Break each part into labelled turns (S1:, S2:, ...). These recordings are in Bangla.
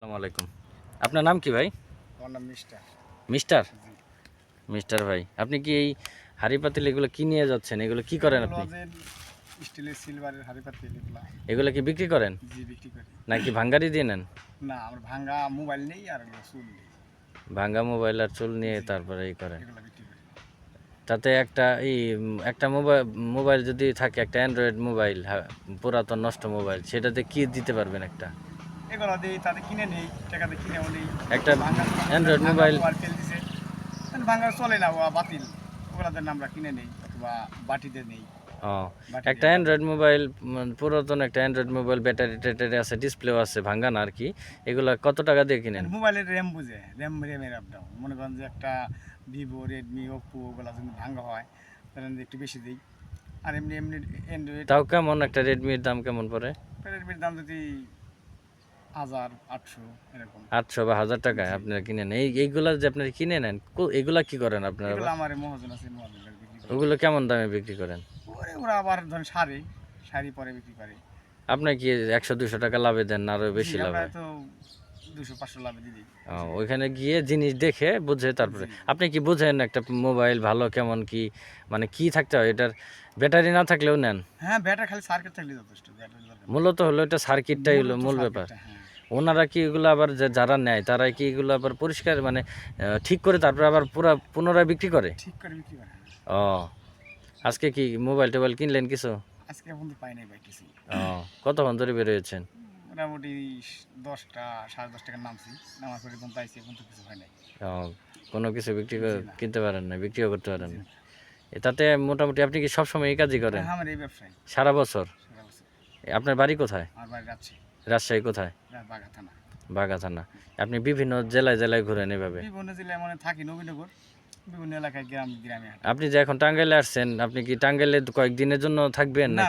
S1: আসসালামু আলাইকুম। আপনার নাম কি ভাই?
S2: আমার নাম মিস্টার।
S1: মিস্টার? মিস্টার ভাই আপনি কি এই হাড়ি পাতিল এগুলো কি নিয়ে যাচ্ছেন? এগুলো কি করেন আপনি?
S2: স্টিলের সিলভারের হাড়ি পাতিল এগুলা।
S1: এগুলো কি বিক্রি করেন?
S2: জি বিক্রি করি।
S1: নাকি ভাঙ্গারি দিয়ে নেন?
S2: না আমার ভাঙ্গা মোবাইল নেই আর চুল নেই।
S1: ভাঙ্গা মোবাইল আর চুল নিয়ে তারপরে এই করেন। তাতে একটা এই একটা মোবাইল মোবাইল যদি থাকে একটা অ্যান্ড্রয়েড মোবাইল পুরাতন নষ্ট মোবাইল সেটাতে কি দিতে পারবেন একটা?
S2: এগুলো দিই তাতে কিনে নেই টাকাতে কিনেও নেই।
S1: একটা
S2: ভাঙ্গা
S1: মোবাইল-
S2: ফেল দিছে। তাহলে ভাঙ্গা চলে না ও বাতিল। ওগুলাদের আমরা কিনে নেই অথবা বাটিতে নেই।
S1: ও একটা অ্যান্ড্রয়েড মোবাইল পুরাতন একটা অ্যান্ড্রয়েড মোবাইল ব্যাটারি ট্যাটারি আছে ডিসপ্লেও আছে ভাঙ্গা না আর কি। এগুলো কত টাকা দিয়ে কিনেন?
S2: মোবাইলের র্যাম বুঝে র্যাম র্যামের আপ ডাউন মনে করেন যে একটা ভিভো রেডমি ওপ্পো ওগুলো যদি ভাঙ্গা হয় তাহলে একটু বেশি দিই। আর এমনি এমনি অ্যান্ড্রয়েড
S1: তাও কেমন? একটা রেডমির দাম কেমন পড়ে?
S2: রেডমির দাম যদি হাজার আটশো এরকম।
S1: আটশো বা হাজার টাকায় আপনারা কিনে নেন। এই এইগুলা যে আপনারা কিনে নেন এগুলা কি করেন আপনারা?
S2: আমার মহাজন আছে মহাজন
S1: ওগুলো কেমন দামে বিক্রি করেন?
S2: ওরা আবার ধরেন শাড়ি শাড়ি পরে বিক্রি করে।
S1: আপনি কি একশো দুশো টাকা লাভে দেন না আরও বেশি লাভ?
S2: তো দুশো পাঁচশো লাভে দিদি
S1: ও, ওইখানে গিয়ে জিনিস দেখে বুঝে তারপরে। আপনি কি বুঝেন একটা মোবাইল ভালো কেমন কি? মানে কি থাকতে হয়? এটার ব্যাটারি না থাকলেও নেন?
S2: হ্যাঁ ব্যাটারি খালি সার্কিট থাকলে যথেষ্ট।
S1: মূলত হলো এটা সার্কিটটাই হলো মূল ব্যাপার। ওনারা কি এগুলো আবার যারা নেয় তারা কি এগুলো আবার পরিষ্কার মানে ঠিক করে তারপরে আবার পুরা পুনরায় বিক্রি করে?
S2: ঠিক করে বিক্রি করে।
S1: ও আজকে কি মোবাইল টোবাইল কিনলেন কিছু?
S2: আজকে এখন পাই নাই ভাই কিছু।
S1: ও কতক্ষণ ধরে বেরোয়েছেন
S2: মোটামুটি দশটা সাড়ে দশ টাকার নামছি। নামার পরে এখন পাইছি এখন তো কিছু হয় নাই।
S1: ও কোনো কিছু বিক্রি করে- কিনতে পারেন না বিক্রিও করতে পারেন না। তাতে মোটামুটি আপনি কি সবসময় এই কাজই করেন?
S2: হ্যাঁ, আমার এই ব্যবসায়ী।
S1: সারা বছর? আপনার বাড়ি কোথায়?
S2: আমার বাড়ি
S1: রাজশাহী কোথায়?
S2: বাগা থানা।
S1: বাগা থানা। আপনি বিভিন্ন জেলায় জেলায় ঘুরেন এভাবে?
S2: বিভিন্ন জেলায় মানে থাকি নবীনগর। বিভিন্ন এলাকায় গ্রাম গ্রামে
S1: আপনি যে এখন টাঙ্গাইলে আসছেন আপনি কি টাঙ্গাইলে কয়েকদিনের জন্য থাকবেন
S2: না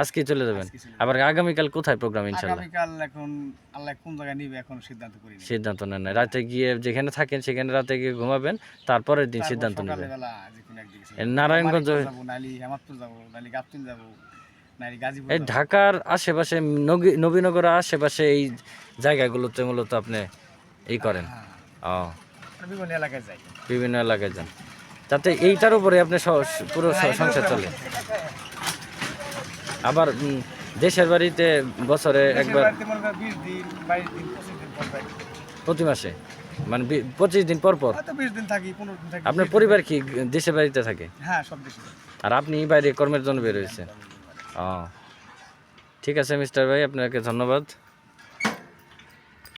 S1: আজকে চলে যাবেন। আবার আগামীকাল কোথায় প্রোগ্রাম ইনশাল্লাহ
S2: আগামীকাল এখন আল্লাহ কোন জায়গায় নিবে এখন সিদ্ধান্ত করি
S1: সিদ্ধান্ত নেন নাই। রাতে গিয়ে যেখানে থাকেন সেখানে রাতে গিয়ে ঘুমাবেন তারপরের দিন সিদ্ধান্ত নেবেন। নারায়ণগঞ্জ
S2: যাব নালি হেমাদপুর যাব নালি যাব।
S1: এই ঢাকার আশেপাশে নগী- নবীনগরের আশেপাশে এই জায়গাগুলোতে মূলত আপনি এই করেন।
S2: হ্যাঁ
S1: ও।
S2: বিভিন্ন এলাকায় যাই।
S1: বিভিন্ন এলাকায় যান। তাতে এইটার উপরে আপনি পুরো সংসার চলে। আবার দেশের বাড়িতে বছরে একবার প্রতি মাসে? মানে পঁচিশ দিন পর পর? আপনার পরিবার কি দেশের বাড়িতে থাকে?
S2: হ্যাঁ।
S1: আর আপনি বাইরে কর্মের জন্য বের হয়েছেন? ও ঠিক আছে মিস্টার ভাই আপনাকে ধন্যবাদ।